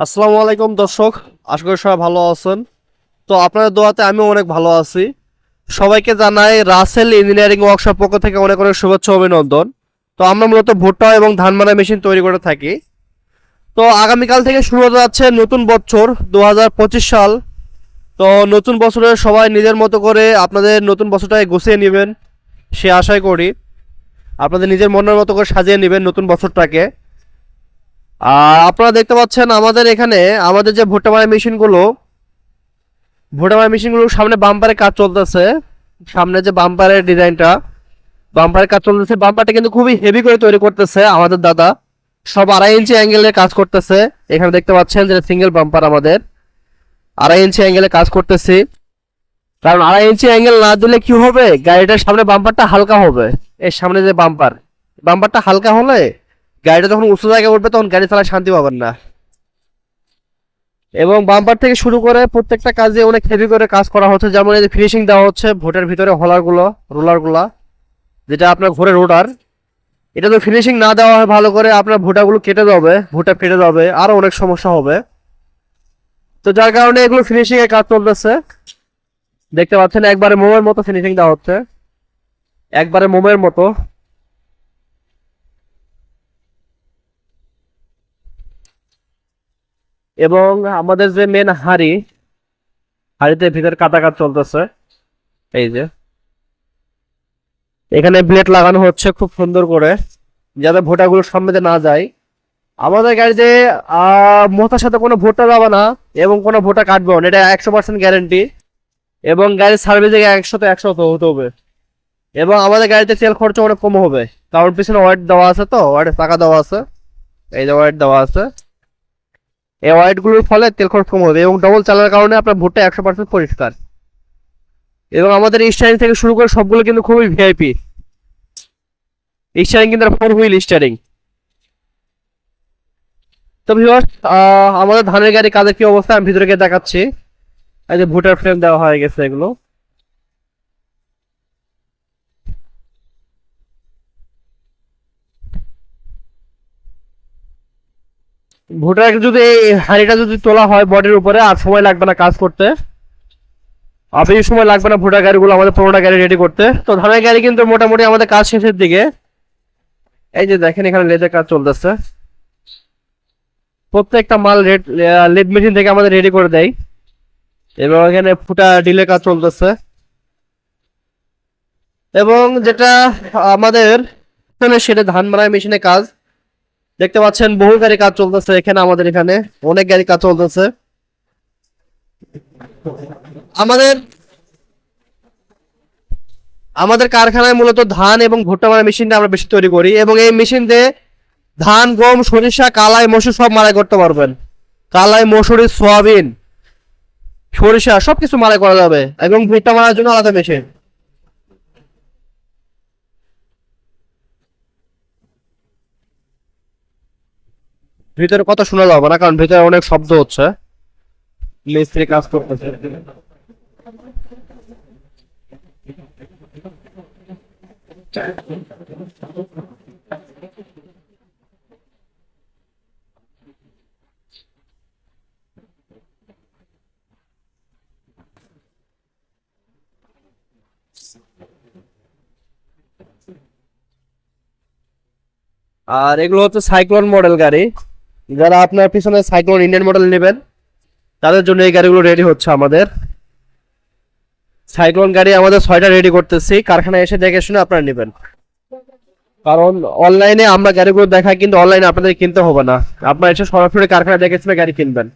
আসসালামু আলাইকুম দর্শক, আশা করি সবাই ভালো আছেন। তো আপনাদের দোয়াতে আমিও অনেক ভালো আছি। সবাইকে জানাই রাসেল ইঞ্জিনিয়ারিং ওয়ার্কশপ পক্ষ থেকে অনেক অনেক শুভেচ্ছা অভিনন্দন। তো আমরা মূলত ভুট্টা এবং ধান মারা মেশিন তৈরি করে থাকি। তো আগামীকাল থেকে শুরু হতে যাচ্ছে নতুন বছর দু হাজার পঁচিশ সাল। তো নতুন বছরে সবাই নিজের মতো করে আপনাদের নতুন বছরটাকে গুছিয়ে নেবেন সে আশাই করি। আপনাদের নিজের মনের মতো করে সাজিয়ে নেবেন নতুন বছরটাকে। আর আপনারা দেখতে পাচ্ছেন আমাদের এখানে আমাদের যে ভুট্টা মারা মেশিনগুলো, ভুট্টা মারা মেশিনগুলো সামনে বাম্পারে কাজ চলতেছে। সামনে যে বাম্পারের ডিজাইনটা, বাম্পারের কাজ চলতেছে। বাম্পারটা কিন্তু খুবই হেভি করে তৈরি করতেছে আমাদের দাদা। সব আড়াই ইঞ্চি অ্যাঙ্গেলে কাজ করতেছে। এখানে দেখতে পাচ্ছেন যে সিঙ্গেল বাম্পার আমাদের। আড়াই ইঞ্চি অ্যাঙ্গেলে কাজ করতেছি। কারণ আড়াই ইঞ্চি অ্যাঙ্গেল না দিলে কি হবে? গাড়িটার সামনে বাম্পারটা হালকা হবে। এর সামনে যে বাম্পার, বাম্পারটা হালকা হলে গাড়িটা যখন উঁচু জায়গায় উঠবে তখন গাড়ি চালায় শান্তি পাবেন না। এবং বাম্পার থেকে শুরু করে প্রত্যেকটা কাজে অনেক হেভি করে কাজ করা হচ্ছে। যেমন এই যে ফিনিশিং দেওয়া হচ্ছে, ভোটের ভিতরে হলারগুলো রোলারগুলো যেটা আপনার ঘোরে রোডার এটা তো ফিনিশিং না দেওয়া হয় ভালো করে, আপনার ভুটাগুলো কেটে যাবে ভুটা ফেটে যাবে, আরও অনেক সমস্যা হবে। তো যার কারণে এগুলো ফিনিশিং এর কাজ চলতেছে। দেখতে পাচ্ছেন, একবারে মোমের মতো ফিনিশিং দেওয়া হচ্ছে। একবারে মোমের মতো। এবং আমাদের যে মেন হাড়ি, হাড়িতে ভিতরে কাটা কাজ চলতেছে। এই যে। এখানে ব্লেড লাগানো হচ্ছে খুব সুন্দর করে, যাতে ভোটাগুলো সামনে না যায়। আমাদের গাড়িতে মোতার সাথে কোনো ভোটটা যাবে না এবং কোনো ভোটা কাটবে না। এটা একশো পার্সেন্ট গ্যারেন্টি এবং গাড়ির সার্ভিসে একশোতে একশো হতে হবে। এবং আমাদের গাড়িতে তেল খরচ অনেক কম হবে। কারণ পিছনে ওয়াইট দেওয়া আছে তো ওয়াইটের টাকা দেওয়া আছে। এই যে ওয়াইট দেওয়া আছে। এই ওয়াইটগুলোর ফলে তেল খরচ কম হবে এবং ডবল চালার কারণে আপনার ভুট্টা একশো পার্সেন্ট পরিষ্কার। এবং আমাদের স্টারিং থেকে শুরু করে সবগুলো কিন্তু খুবই ভিআইপি স্টারিং কিন্তু ফোর হুইল স্টারিং তো ভিওয়ার্স আমাদের ধানের গাড়ি কাদের কি অবস্থা আমি ভিতরে গিয়ে দেখাচ্ছি। এই যে ভুটার ফ্রেম দেওয়া হয়ে গেছে এগুলো। ভুটার যদি এই হাঁড়িটা যদি তোলা হয় বডির উপরে, আর সময় লাগবে না কাজ করতে। বেশি সময় লাগবে না ভুটার গাড়িগুলো আমাদের পনেরোটা গাড়ি রেডি করতে। তো ধানের গাড়ি কিন্তু মোটামুটি আমাদের কাজ শেষের দিকে। এই যে দেখেন এখানে লেদের কাজ চলতেছে। প্রত্যেকটা মাল রেড লেড মেশিন থেকে আমাদের রেডি করে দেয়। এবং এখানে ফুটা ডিলে কাজ চলতেছে। এবং যেটা আমাদের সেটা ধান মারাই মেশিনে কাজ। দেখতে পাচ্ছেন, বহু গাড়ি কাজ চলতেছে এখানে আমাদের এখানে। অনেক গাড়ি কাজ চলতেছে। আমাদের আমাদের কারখানায় মূলত ধান এবং ভুট্টা মারা মেশিনটা আমরা বেশি তৈরি করি এবং এই মেশিন দিয়ে ধান, গম, সরিষা, কালাই, মসুর সব মারাই করতে পারবেন। কালাই, মসুরি, সয়াবিন, সরিষা সবকিছু মারাই করা যাবে এবং ভুট্টা মারার জন্য আলাদা মেশিন। ভিতরে কথা শোনা যাবে না? কারণ ভিতরে অনেক শব্দ হচ্ছে। মিস্ত্রি কাজ করতেছে। আর এগুলো হচ্ছে সাইক্লোন মডেল গাড়ি। যারা আপনার পিছনে সাইক্লোন ইন্ডিয়ান মডেল নেবেন, তাদের জন্য এই গাড়িগুলো রেডি হচ্ছে আমাদের। সাইক্লোন গাড়ি আমাদের ছয়টা রেডি করতেছি কারখানায় এসে দেখে শুনে আপনারা নেবেন। কারণ অনলাইনে আমরা গাড়িগুলো দেখাই, কিন্তু অনলাইনে আপনাদের কিনতে হবে না। আপনারা এসে সরাসরি কারখানায় দেখে শুনে গাড়ি কিনবেন।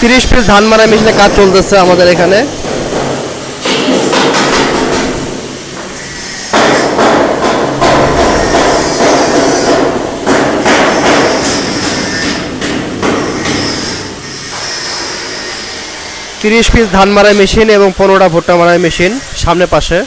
তিরিশ পিস ধান মারাই মেশিনে কাজ চলতেছে আমাদের এখানে। তিরিশ পিস ধান মারাই মেশিন এবং পনেরোটা ভুট্টা মারাই মেশিন, সামনে পাশে।